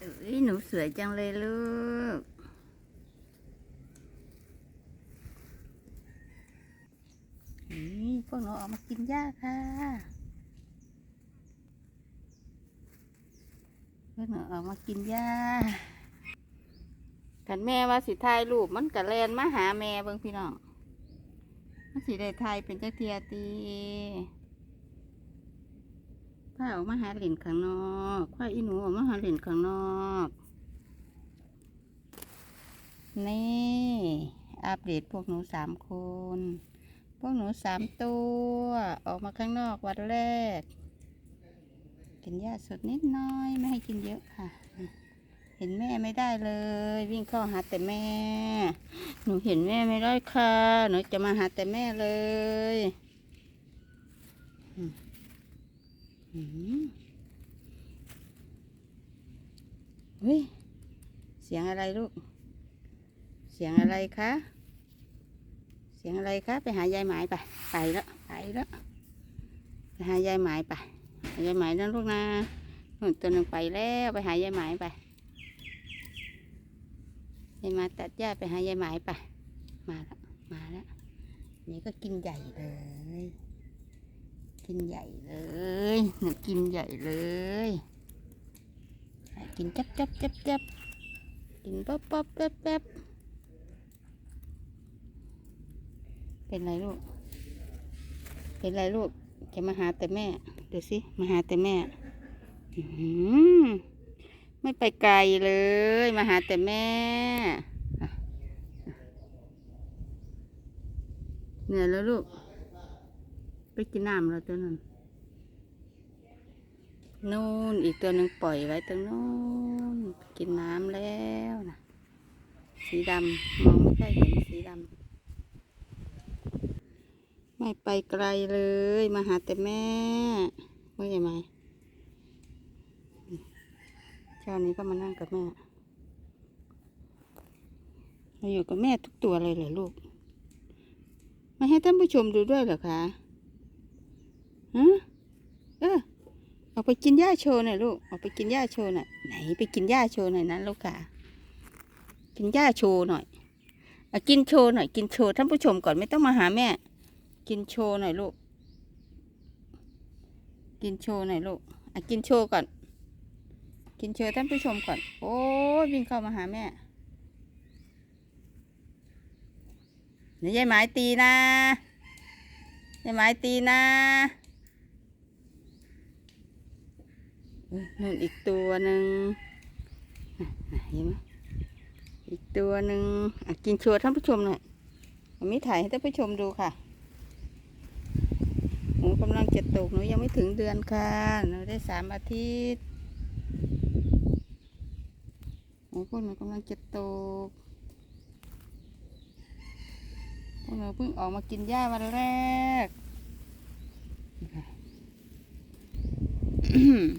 เอ้ยหนูสวยจังเลยลูก นี่พวกหนูออกมากินหญ้าค่ะ พวกหนูออกมากินหญ้ากันแม่ว่าสิถ่ายรูปมันกะแลนมาหาแม่เบิ่งพี่น้อง มันสิได้ถ่ายเป็นจักเทียตี ถ้าออกมาหาเหรียญข้างนอกถ้าอีหนูออกมาหาเหรียญข้างนอก นี่อัปเดตพวกหนูสามคน พวกหนูสามตัว ออกมาข้างนอกวันแรก กินหญ้าสดนิดน้อยไม่ให้กินเยอะค่ะ เห็นแม่ไม่ได้เลย วิ่งเข้าหาแต่แม่ หนูเห็นแม่ไม่ได้ค่ะ หนูจะมาหาแต่แม่เลย เฮ้ย เสียงอะไรลูก เสียงอะไรคะ เสียงอะไรคะ ไปหายายหมายไป ไปแล้ว ไปแล้ว ไปหายายหมายไป หายายหมายนั่นลูกนะนู่นตัวหนึ่งไปแล้วไปหายายหมายไปยายมาตัดหญ้าไปหายายหมายไป มาแล้ว มาแล้ว นี่ก็กินใหญ่เลย กินใหญ่เลยหนูกินใหญ่เลยกินจับจับจับจับกินป๊อบป๊อบแป๊บแป๊บเป็นไรลูก เป็นไรลูก จะมาหาแต่แม่ ดูสิ มาหาแต่แม่ ไม่ไปไกลเลย มาหาแต่แม่ เหนื่อยแล้วลูก กินน้ำแล้วตัวนั้นนู่นอีกตัวหนึ่งปล่อยไว้ตรงนู้นกินน้ำแล้วนะสีดำมองไม่ค่อยเห็นสีดำไม่ไปไกลเลย มาหาแต่แม่ว่าอย่างไรเช้านี้ก็มานั่งกับแม่มาอยู่กับแม่ทุกตัวเลยเหรอลูก มาให้ท่านผู้ชมดูด้วยเหรอคะฮะเออ ออกไปกินหญ้าโชว์หน่อยลูกออกไปกินหญ้าโชว์หน่อยไหนไปกินหญ้าโชว์หน่อยนะลูกค่ะกินหญ้าโชว์หน่อยอะกินโชว์หน่อยกินโชว์ท่านผู้ชมก่อนไม่ต้องมาหาแม่ กินโชว์หน่อยลูก กินโชว์หน่อยลูกอะกินโชว์ก่อน กินโชว์ท่านผู้ชมก่อน โอ้วิ่งเข้ามาหาแม่เดี๋ยวยายหมายตีนะยายหมายตีนะเอ้ย นู่นอีกตัวหนึ่งน่ะน่ะเห็นไหมอีกตัวหนึ่งกินโชว์ท่านผู้ชมหน่อยเอามีถ่ายให้ท่านผู้ชมดูค่ะหนูกำลังจะตกหนูยังไม่ถึงเดือนค่ะหนูได้สามอาทิตย์หนูพวกหนูกำลังจะตกพวกหนูเพิ่งออกมากินหญ้าวันแรก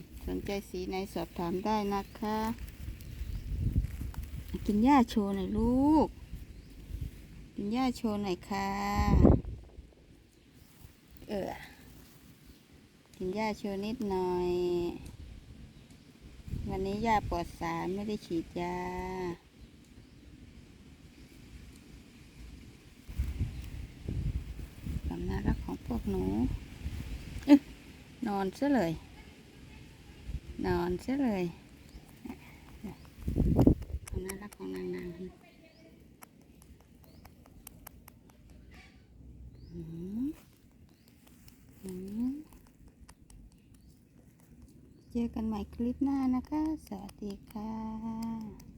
ส นใจสีไหนสอบถามได้นะคะ กินหญ้าโชว์หน่อยลูก กินหญ้าโชว์หน่อยค่ะ เออ กินหญ้าโชว์นิดหน่อย วันนี้หญ้าปลอดสารไม่ได้ฉีดยาความน่ารักของพวกหนูเอ๊ะนอนซะเลย นอนเสียเลยความน่ารักของนางนางเจอกันใหม่คลิปหน้านะคะ สวัสดีค่ะ